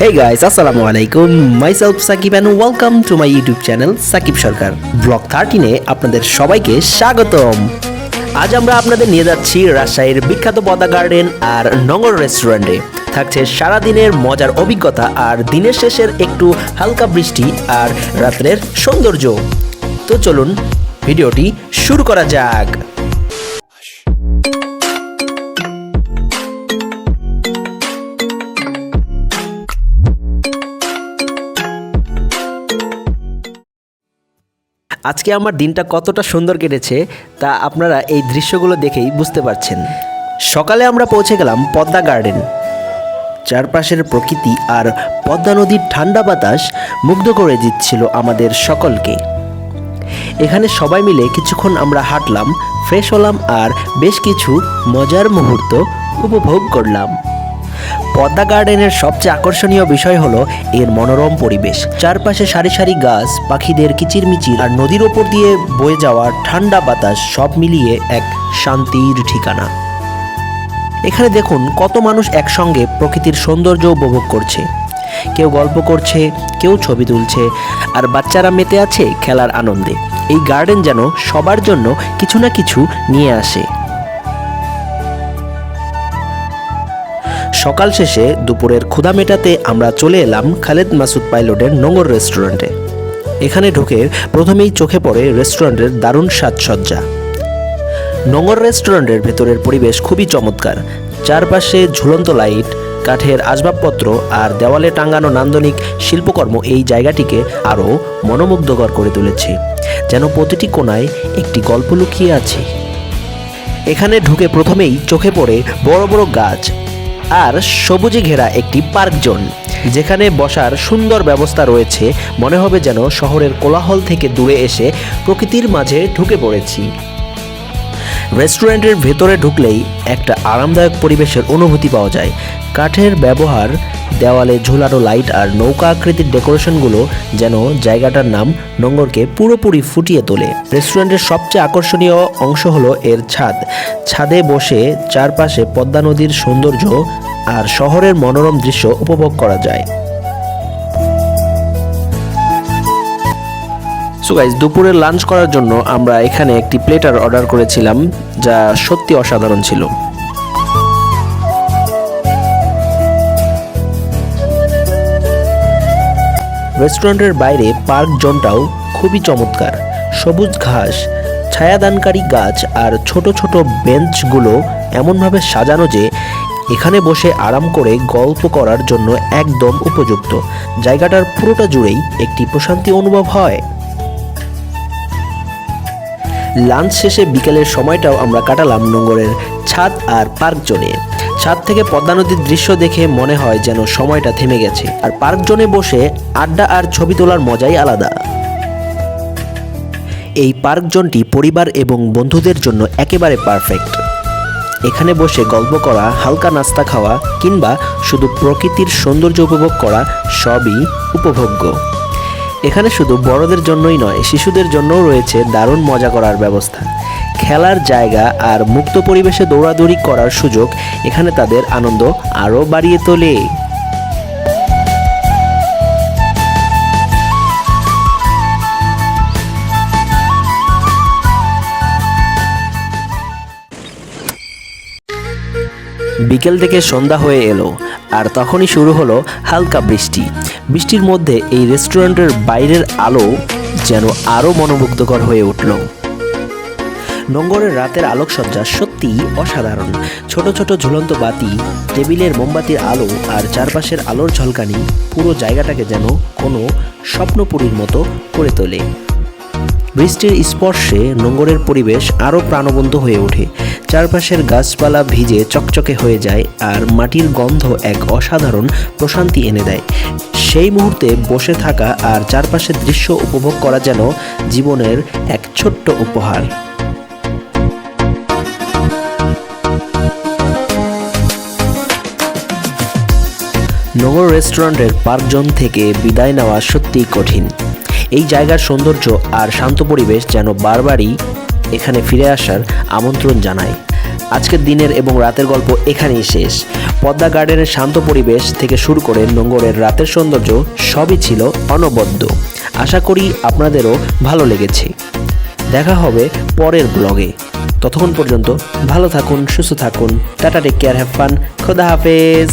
Hey guys, আসসালামু আলাইকুম myself Sakib and welcome to my YouTube channel Sakib Sarkar blog থার্টিনে আপনাদের সবাইকে স্বাগতম। আজ আমরা আপনাদের নিয়ে যাচ্ছি রাজশাহীর বিখ্যাত পদা গার্ডেন আর নগর রেস্টুরেন্টে থাকছে সারাদিনের মজার অভিজ্ঞতা আর দিনের শেষের একটু হালকা বৃষ্টি আর রাত্রের সৌন্দর্য। তো চলুন ভিডিওটি শুরু করা যাক। আজকে আমার দিনটা কতটা সুন্দর কেটেছে তা আপনারা এই দৃশ্যগুলো দেখেই বুঝতে পারছেন। সকালে আমরা পৌঁছে গেলাম পদ্মা গার্ডেন। চারপাশের প্রকৃতি আর পদ্মা নদীর ঠান্ডা বাতাস মুগ্ধ করে দিচ্ছিল আমাদের সকলকে। এখানে সবাই মিলে কিছুক্ষণ আমরা হাঁটলাম, ফ্রেশ হলাম আর বেশ কিছু মজার মুহূর্ত উপভোগ করলাম। পদ্মা গার্ডেনের সবচেয়ে আকর্ষণীয় বিষয় হলো এর মনোরম পরিবেশ। চারপাশে সারি সারি গাছ, পাখিদের কিচিরমিচির আর নদীর ওপর দিয়ে বয়ে যাওয়া ঠান্ডা বাতাস সব মিলিয়ে এক শান্তির ঠিকানা। এখানে দেখুন কত মানুষ একসঙ্গে প্রকৃতির সৌন্দর্য উপভোগ করছে। কেউ গল্প করছে, কেউ ছবি তুলছে, আর বাচ্চারা মেতে আছে খেলার আনন্দে। এই গার্ডেন যেন সবার জন্য কিছু না কিছু নিয়ে আসে। সকাল শেষে দুপুরের ক্ষুধা মেটাতে আমরা চলে এলাম খালেদ মাসুদ পাইলটের নোংর রেস্টুরেন্টে। এখানে ঢুকে প্রথমেই চোখে পড়ে রেস্টুরেন্টের দারুণ সাজসজ্জা নোংর রেস্টুরেন্টের ভেতরের পরিবেশ খুবই চমৎকার। চারপাশে ঝুলন্ত লাইট, কাঠের আসবাবপত্র আর দেওয়ালে টাঙানো নান্দনিক শিল্পকর্ম এই জায়গাটিকে আরও মনোমুগ্ধকর করে তুলেছে। যেন প্রতিটি কোণায় একটি গল্প লুকিয়ে আছে। এখানে ঢুকে প্রথমেই চোখে পড়ে বড় বড় গাছ আর সবুজে ঘেরা একটি পার্ক জোন, যেখানে বসার সুন্দর ব্যবস্থা রয়েছে। মনে হবে যেন শহরের কোলাহল থেকে দূরে এসে প্রকৃতির মাঝে ঢুকে পড়েছি। রেস্টুরেন্টের ভেতরে ঢুকলেই একটা আরামদায়ক পরিবেশের অনুভূতি পাওয়া যায় কাঠের ব্যবহার, দেওয়ালে ঝোলানো লাইট আর নৌকা আকৃতির ডেকোরেশনগুলো যেন জায়গাটার নাম নোঙ্গরকে পুরোপুরি ফুটিয়ে তোলে। রেস্টুরেন্টের সবচেয়ে আকর্ষণীয় অংশ হলো এর ছাদ। ছাদে বসে চারপাশে পদ্মা নদীর সৌন্দর্য আর শহরের মনোরম দৃশ্য উপভোগ করা যায়। সো গাইজ দুপুরে লাঞ্চ করার জন্য আমরা এখানে একটি প্লেটার অর্ডার করেছিলাম, যা সত্যি অসাধারণ ছিল। রেস্টুরেন্টের বাইরে পার্ক জোনটাও খুবই চমৎকার। সবুজ ঘাস, ছায়াদানকারী গাছ আর ছোট ছোট বেঞ্চগুলো এমনভাবে সাজানো যে এখানে বসে আরাম করে গল্প করার জন্য একদম উপযুক্ত। জায়গাটার পুরোটা জুড়েই একটি প্রশান্তি অনুভব হয়। লাঞ্চ শেষে বিকেলের সময়টাও আমরা কাটালাম নোঙ্গরের ছাদ আর পার্ক জোনে। ছাদ থেকে পদ্মা নদীর দৃশ্য দেখে মনে হয় যেন সময়টা থেমে গেছে, আর পার্ক জোনে বসে আড্ডা আর ছবি তোলার মজাই আলাদা। এই পার্ক জোনটি পরিবার এবং বন্ধুদের জন্য একেবারে পারফেক্ট। এখানে বসে গল্প করা, হালকা নাস্তা খাওয়া, কিংবা শুধু প্রকৃতির সৌন্দর্য উপভোগ করা সবই উপভোগ্য। এখানে শুধু বড়দের জন্যই নয়, শিশুদের জন্যও রয়েছে দারুণ মজা করার ব্যবস্থা। খেলার জায়গা আর মুক্ত পরিবেশে দৌড়াদৌড়ি করার সুযোগ এখানে তাদের আনন্দ আরও বাড়িয়ে তোলে। বিকেল থেকে সন্ধ্যা হয়ে এলো, আর তখনই শুরু হলো হালকা বৃষ্টি। বৃষ্টির মধ্যে এই রেস্টুরেন্টের বাইরের আলো যেন আরও মনোমুগ্ধকর হয়ে উঠল। নোঙ্গরের রাতের আলোকসজ্জা সত্যিই অসাধারণ। ছোট ছোট ঝুলন্ত বাতি, টেবিলের মোমবাতির আলো আর চারপাশের আলোর ঝলকানি পুরো জায়গাটাকে যেন কোনো স্বপ্নপুরীর মতো করে তোলে। বৃষ্টির স্পর্শে নোঙ্গরের পরিবেশ আরও প্রাণবন্ত হয়ে ওঠে। চারপাশের গাছপালা ভিজে চকচকে হয়ে যায় আর মাটির গন্ধ এক অসাধারণ প্রশান্তি এনে দেয়। সেই মুহূর্তে বসে থাকা আর চারপাশের দৃশ্য উপভোগ করা যেন জীবনের এক ছোট্ট উপহার। নগর রেস্টুরেন্টের পার্ক জোন থেকে বিদায় নেওয়া সত্যিই কঠিন। এই জায়গার সৌন্দর্য আর শান্ত পরিবেশ যেন বারবারই এখানে ফিরে আসার আমন্ত্রণ জানায় আজকের দিনের এবং রাতের গল্প এখানেই শেষ। পদ্মা গার্ডেনের শান্ত পরিবেশ থেকে শুরু করে নোঙ্গরের রাতের সৌন্দর্য সবই ছিল অনবদ্য। আশা করি আপনাদেরও ভালো লেগেছে। দেখা হবে পরের ব্লগে। ততক্ষণ পর্যন্ত ভালো থাকুন, সুস্থ থাকুন, tata take care have fun খোদা হাফেজ।